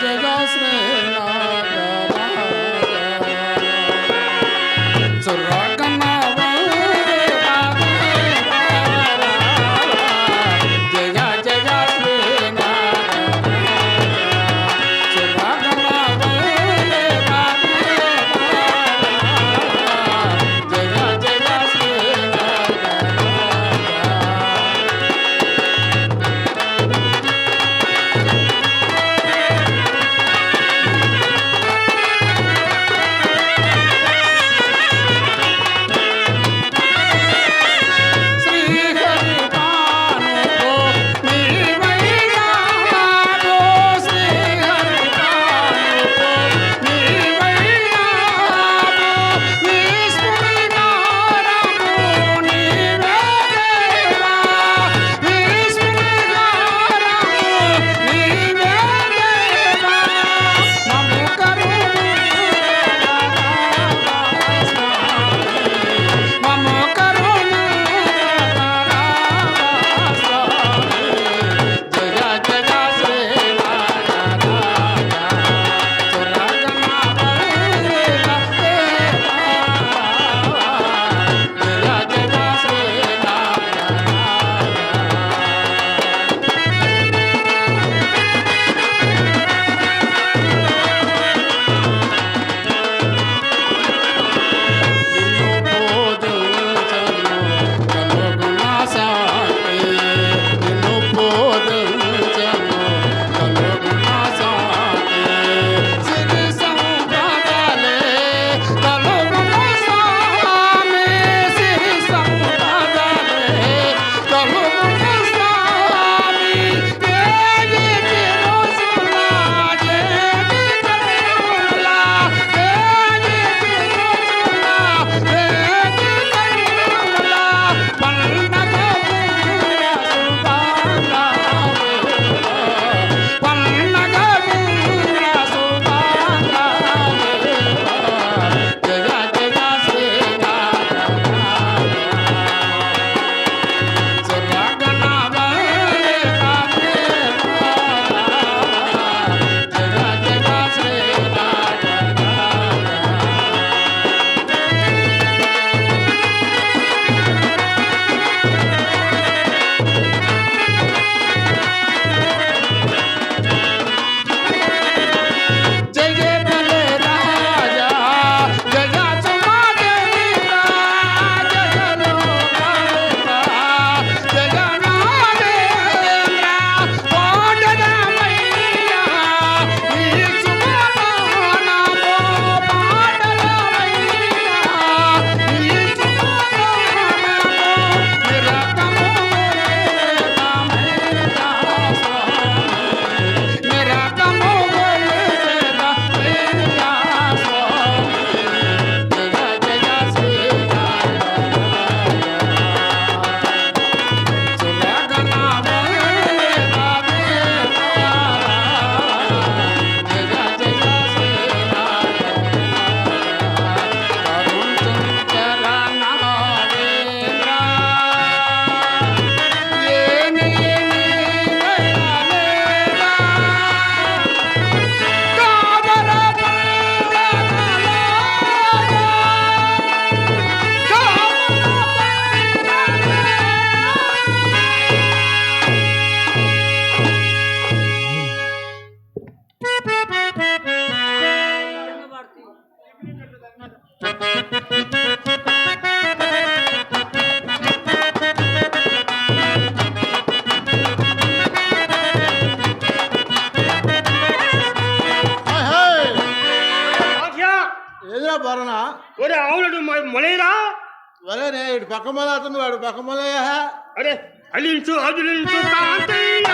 llegas, ఎదురా బరణ ఒరే ఆవులడు మొలేరా? వరేనే ఇటు పక్క మొల అతను వాడు పక్క మొలయ్యా? అరే అలించు అదిలించు తాతయ్య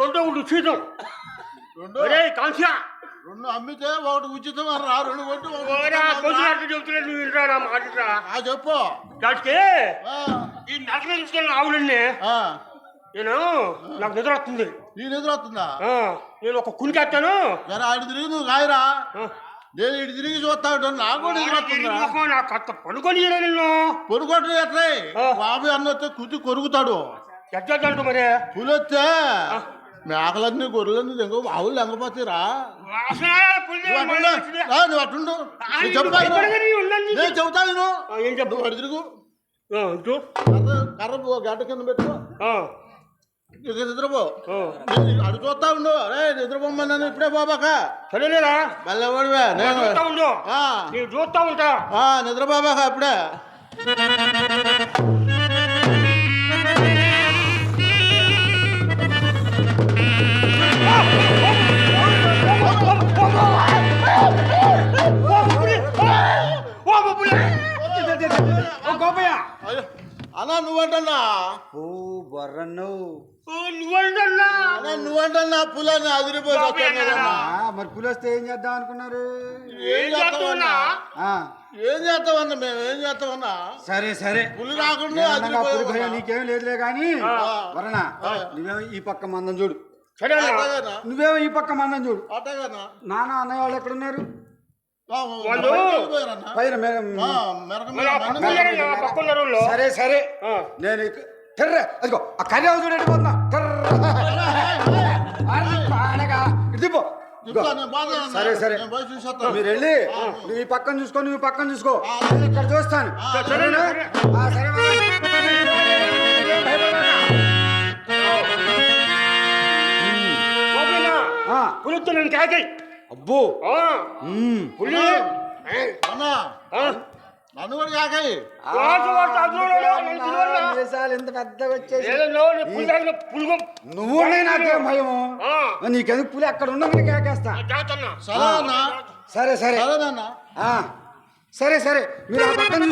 కొంటే ఒకటి ఉచితం రెండు? ఒరే కాంక్ష రెండు అమ్మితే ఒకటి ఉచితం అని రా రెండు కొట్టి ఒకటి ఓరా ఉచితం అని కొంచెం రా. చెప్తున్నా నువ్వు నా మాటరా ఆ చెప్పు. దానికి ఆ, ఈ నగరం ఇస్తున్న ఆవులన్నీ ఆ, నేను నాకు నిద్ర వస్తుంది. నీ నిద్ర వస్తుందా? ఆ, నేను ఒక కునికెత్తాను జర ఆడి తిరిగి నువ్వు కాయరా నేను ఇటు తిరిగి చూస్తా ఉంటాను నాకు కూడా నిద్ర వస్తుందా? నాకు అంత పనుకొని నిన్ను. పొరుగొట్టు ఎట్లా? ఆ. బాబు అన్న వస్తే కుది కొరుకుతాడు ఎట్లంటూ మరి? పులి వస్తే మేకలన్నీ గొర్రెలన్నీ దెంగ ఆవులు పుల్లి నువ్వు మళ్ళీ అట్లుండు. ఆ, నేను ఏం చెప్పు? ఇటు. కర్ర గడ్డ కింద పెట్టుకో నిద్రపో. అడు చూస్తా ఉండు. అరే నిద్రపోమన్నాను ఇప్పుడే బాబాక. చూస్తా ఉండు. ఆ, నేను చూస్తా ఉంటా. ఆ, నిద్ర బాబాక ఇప్పుడే. గోపయ్య. అన్నా నువ్వంటన్నా? ఓ బర్రన్ను. నువ్వంటన్నా? అన్నా నువ్వంటన్నా పులని అదిరిపోయి వస్తాను కదన్నా. ఆ, మరి పులి వస్తే ఏం చేద్దాం అనుకున్నారు? ఏం చేస్తావన్నా ఆ, ఏం చేస్తామన్నా మేము? ఏం చేస్తామన్నా సరే సరే. పులి రాకుండా నేననగా పులి భయం అదిరిపోయి నీకేం లేదులే కానీ వరణ నువ్వేమో ఈ పక్క మందం చూడు. నువ్వేమో ఈ పక్క మందం చూడు. అట్టగానా? నాన్న అన్నయ్య వాళ్ళు ఎక్కడున్నారు ఆ, వాళ్ళు- బయటికి వెళ్ళిపోయారన్నా. పైన? సరే సరే. నేను టర్ర అదిగో ఆ కర్రీ చూడండి పోతున్నా. సరే, సరే. మీరు వెళ్ళి నువ్వు ఈ పక్కన చూసుకో నువ్వు పక్కన చూసుకో. నేను ఇక్కడ చూస్తాను. సరేనా? ఆ, సరే గోపయ్య, ఆ, పులితో నేను కాకి అబ్బో. పులి. అన్నా. నన్ను కూడా కాకాయి ఎంత పెద్దగా వచ్చేసి. నువ్వు నాకేం భయము? ఆ, నీకెందుకు పులి? అక్కడ ఉన్నది కేకేస్తా. సరే అన్నా. సరే సరే. సరే సరే మీరు ఆ పక్కన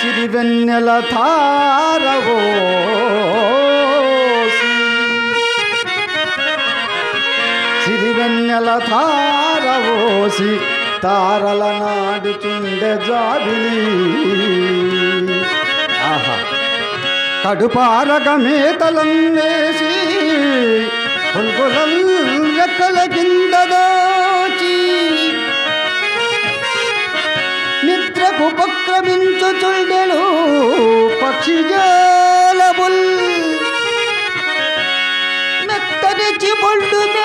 సిరివెన్నెల తారవో సిరివెన్నెల తారవోసి తారల నాడుచుండె జాబిలి. ఆహా. కడుపారక మేతలం వేసి పుల్గులల్ రెక్కల కింద దోచి నిద్రకు పక్షి పక్షిజాలబుల్ మెత్తని చిబొళ్ళు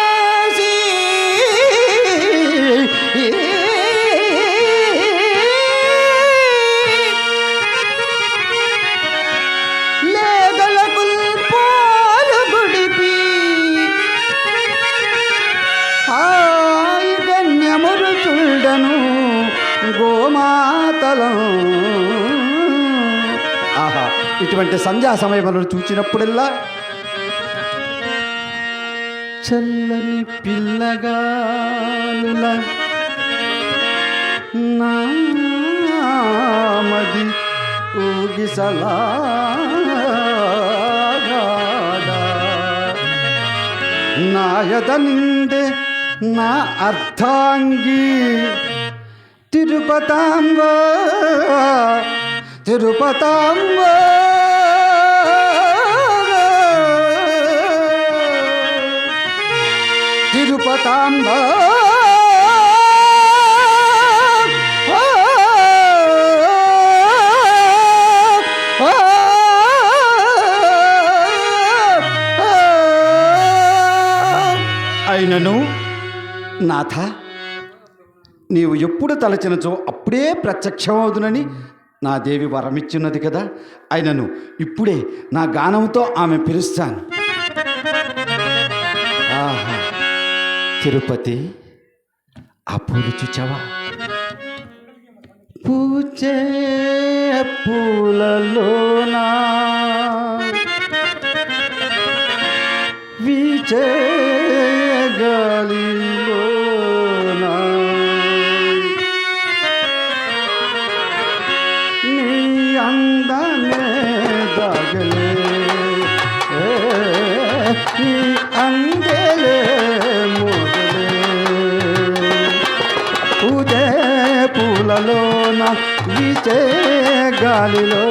ఇటువంటి సంధ్యా సమయంలో చూచినప్పుడల్లా చల్లని పిల్లగాలుల నామది ఊగిసలాడ నాయద నిండే నా అర్థాంగి తిరుపతాంబ తిరుపతాంబ అయినను నాథ నీవు ఎప్పుడు తలచినచో అప్పుడే ప్రత్యక్షమవుదునని నా దేవి వరమిచ్చున్నది కదా. అయినను ఇప్పుడే నా గానంతో ఆమె పిలుస్తాను. ఆహా. తిరుపతి ఆ పూలు చూచావా? పూచే పూలలోనా వీచే గాలి వీచే గాలిలో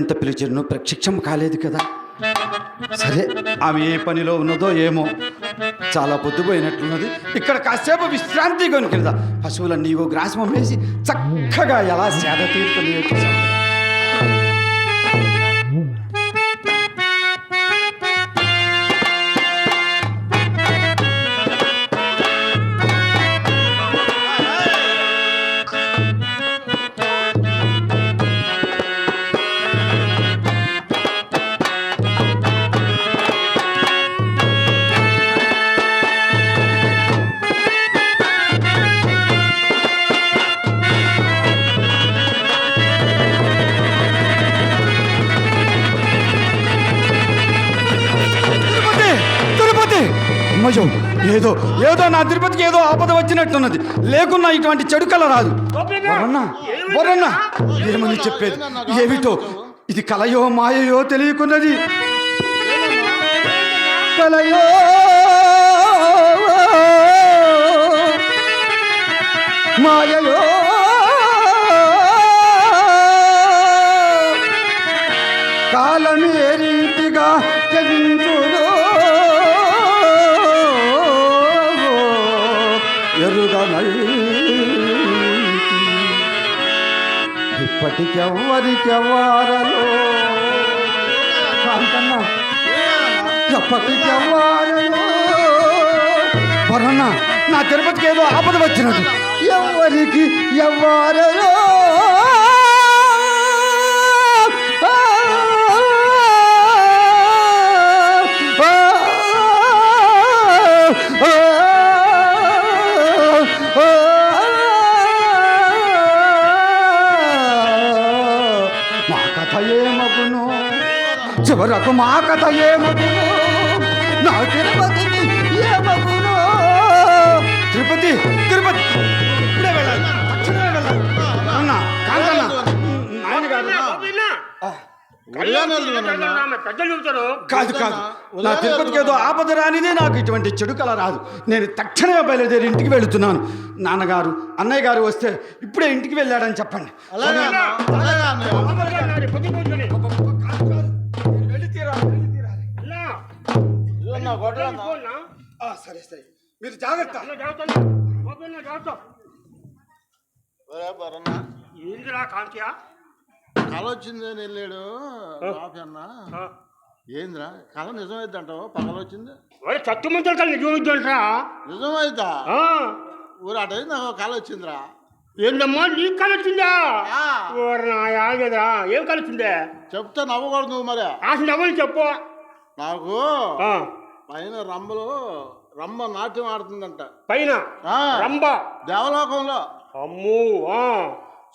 ఎంత పిలిచినో ప్రత్యక్షం కాలేదు కదా. సరే ఆమె ఏ పనిలో ఉన్నదో ఏమో. చాలా పొద్దుపోయినట్లున్నది. ఇక్కడ కాసేపు విశ్రాంతి కొనుకెళ్దా పశువులన్నీ ఓ గ్రాసం వేసి చక్కగా ఎలా సేద తీరుతుంది చూసాం అమ్మయ్యో ఏదో ఏదో నా తిరుపతికి ఏదో ఆపద వచ్చినట్టున్నది. లేకున్నా ఇటువంటి చెడు కల రాదు. వరన్నా ఏమని చెప్పేది? ఏమిటో? ఇది కలయో మాయయో తెలియకున్నది. కలయో మాయయో. కాలమే రీతిగా ఇప్పటికెవ్వరికెవ్వారలో? కాంతన్నా ఎప్పటికెవ్వారలో? వరన్నా నా తిరుపతికి ఏదో ఆపద వచ్చినట్టు. ఎవరికి ఎవ్వారలో? చివరకు మా కథ ఏమగును? నా ఏమగునో? తిరుపతి తిరుపతి. ఇప్పుడే వెళ్ళాలి. తక్షణమే వెళ్ళాలి. అన్న కాంతన్న కాదు కాదు. నా తిరుపతికి ఏదో ఆపద రానిదే నాకు ఇటువంటి చెడు కల రాదు. నేను తక్షణమే బయలుదేరి ఇంటికి వెళుతున్నాను. నాన్నగారు అన్నయ్య గారు వస్తే ఇప్పుడే ఇంటికి వెళ్ళాడని చెప్పండి. ఆ, సరే సరే. మీరు జాగ్రత్త. ఏందిరా కాంతియా? కళ వచ్చింది అని వెళ్ళాడు. అన్న ఆ. ఏందిరా? కళ నిజమైద్ది అంటావు పగల వచ్చింది వాడు చట్టుమంతలు కలిసి నిజం అంటారా నిజమైద్దా ఆ. ఊరు అట నాకు కళ వచ్చిందిరా. ఏందమ్మా నీకు కలిసిందా ఆ, ఓరి నా యాగదా ఏం కలిసిందే చెప్తే నవ్వకూడదు నువ్వు మరి. అసలు ఎవరు చెప్పు. నాకు. పైన రంబలు రంబ నాట్యం ఆడుతుందంట పైన రంబ దేవలోకంలో అమ్ము.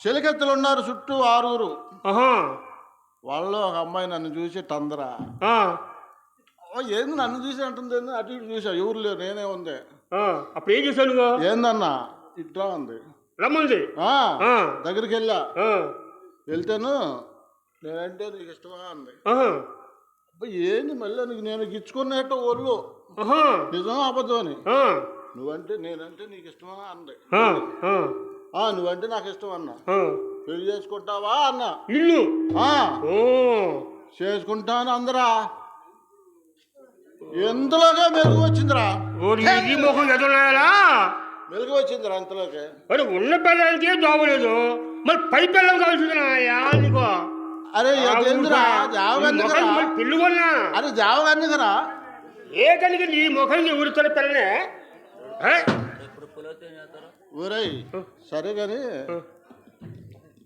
చెలికెత్తులు ఉన్నారు చుట్టూ ఆరుగురు ఆహా. వాళ్ళు ఒక అమ్మాయి నన్ను చూసి. ఓ, ఏంది నన్ను చూసి అంటుంది? అటు ఇటు చూసా ఎవరు లేరు నేనే ఉంది ఆ. అప్పుడు ఏం నువ్వు ఏందన్నా ఇట్లా ఉంది రమ్మంది. దగ్గరికి వెళ్ళా. వెళ్తాను నేనంటే నీకు ఇష్టమా అంది ఏంది మళ్ళీ నీకు నేను గిచ్చుకున్నట్టు ఒళ్ళు? ఆహా. నిజం అబద్ధం అని ఆ. నువ్వంటే నేనంటే నీకు ఇష్టమా అంది నువ్వంటే నాకు ఇష్టం అన్న. పెళ్ళి చేసుకుంటావా అన్న? ఓ. చేసుకుంటాను అందరా. ఎంతలోగా మెరుగు వచ్చిందిరా? ముఖం వచ్చిందిరా అంతలోకి. మరి ఉన్న పిల్లలకి దోవలేదు మరి పై పిల్లలు కావాల్సిందినాయా నీకు? అరే అదేందిరా జావగన్నికరా పిల్లు కొన్నా అరే జావగన్నికరా ఏ కనుక నీ ముఖం ఊరుతున్న పిల్లనే? ఊరై సరే కానీ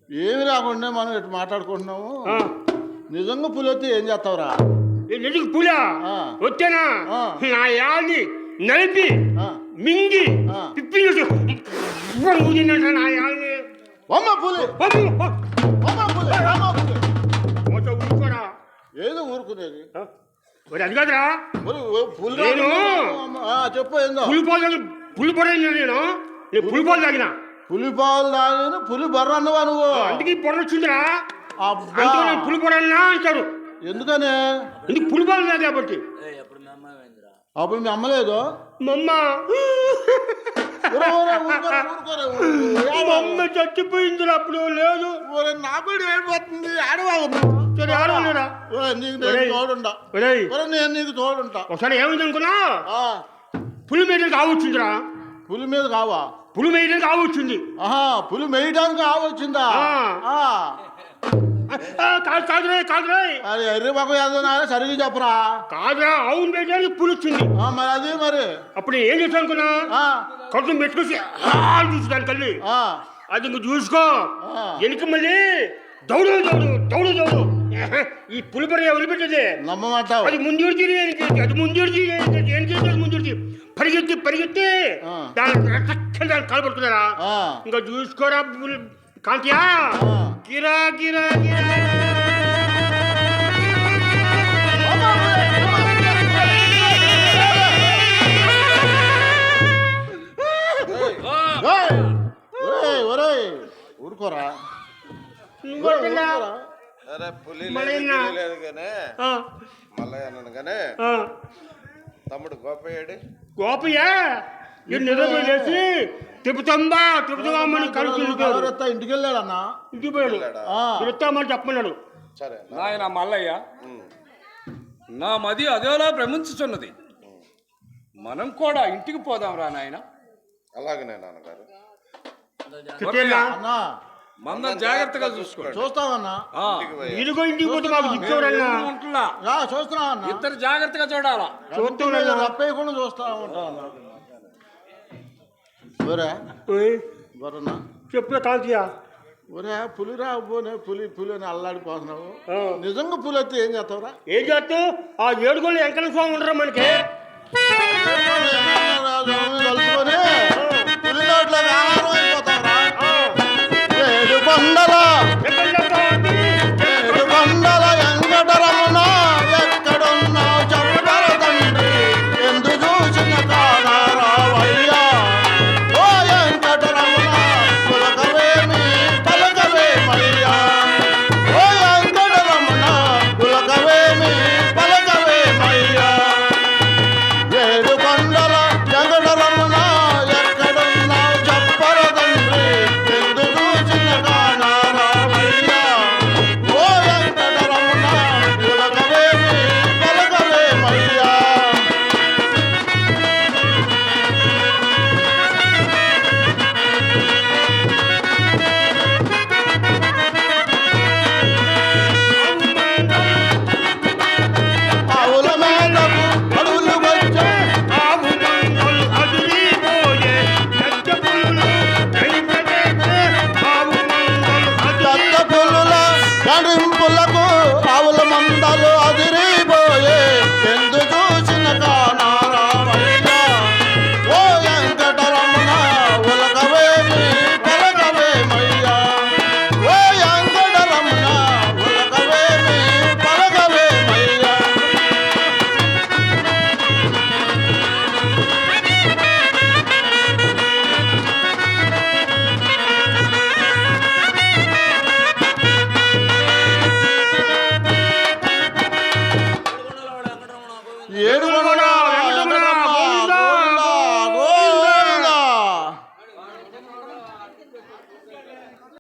ఏమి రాకుండా మనం ఇటు మాట్లాడుకుంటున్నాము. నిజంగా పులొత్తి ఏం చేస్తావురా? నిజంగా పులా. వచ్చానా. నా యాది నలిపి. మింగి. పిప్పి నా యాది అమ్మ పులి! అమ్మ పులి! అమ్మ పులి! ఏదో ఊరుకునేది? మరి అది కాదురా. పులి నేను- చెప్పు ఏందో? నేను పులిపోలు తాగిన. పులి పాలు తాగిన పులి బర్ర అన్నవా నువ్వు? అందుకే వచ్చిందిరా. అంటారు. ఎందుకనే? ఎందుకు పులిపాలు తాగా కాబట్టి? అప్పుడు మీ అమ్మలేదు మమ్మ. చచ్చిపోయిందిరా అప్పుడు లేదు. నా కూడా ఏడిపోతుంది ఆడవాగు సరే ఆడలేరా నీకు నేను ఊరే, నేను నీకు తోడుంటా. ఒకసారి ఏమైంది అనుకున్నా ఆ, పులి మేయడానికి ఆవచ్చిందిరా పులి మీద కావా? పులి మేయడానికి ఆవచ్చింది ఆహా పులి మేయడానికి. ఆ, కాదు కాదురా కాదురా అది ఎర్రి పక్క ఏదైనా సరిగ్గా చెప్పరా? కాదురా మేయడానికి పులి వచ్చింది ఆ, మరి అది మరి. అప్పుడు ఏం చేశాను అనుకున్నా ఆ, కడుపు పెట్టుకొచ్చి చూసి కళ్ళి ఆ, అది నువ్వు చూసుకో. ఆ. వెనుక మళ్ళీ దౌడు దౌడు దౌడు దౌడు. ఈ పులిపరి వదిలిపెట్టేది నమ్మమంటావు. అది ముందుడు తీరి అది ముందుడు తీరి ఏం ముందుడు తీరి. పరిగెత్తి పరిగెత్తి. ఆ. దాని రచ్చక్కని దాన్ని కలబడుతున్నారా ఆ, ఇంకా చూసుకోరా పులి- కాంతియా. గిరా గిరా గిరా ఊరుకోరా. అరే పులి లేదు, కానీ ఆ, మళ్ళీ అన్నాను కానీ. తమ్ముడు గోపయ్యాడు గోపయ్యా ఈ నిద్రపోయి లేచి తిప్పుతంబా తిప్పుతామని కలుగుతుంది కలవరెత్తా ఇంటికి వెళ్ళాడన్నా? ఇంటికి పోయాడు. తిరుగుతామని చెప్పమన్నాడు. సరే నాయన మల్లయ్య నా మది అదేలా భ్రమించుచున్నది. మనం కూడా ఇంటికి పోదాం రా నాయన. అలాగనే నాన్నగారు. అన్నా. మందం జాగ్రత్తగా చూసుకోండి. ఇంటికి పోయి? ఇదిగో ఇంటికి పోతే మాకు అన్నా ఇద్దరు జాగ్రత్తగా చూడాలా? చూస్తున్నాను రప్పేయకుండా చూస్తా ఉంటాను ఒరే బరన్నా చెప్పు కాంతియా ఒరే పులి రాకపోనే పులి పులి అని అల్లాడిపోతున్నావు ఆ. నిజంగా పులి అయితే ఏం చేస్తావురా ఏం చేస్తూ ఆ ఏడుగోళ్ళు వెంకన్న స్వామి ఉండరా మనకి కలుసుకొని పలకరింపులకు ఆవుల మందలు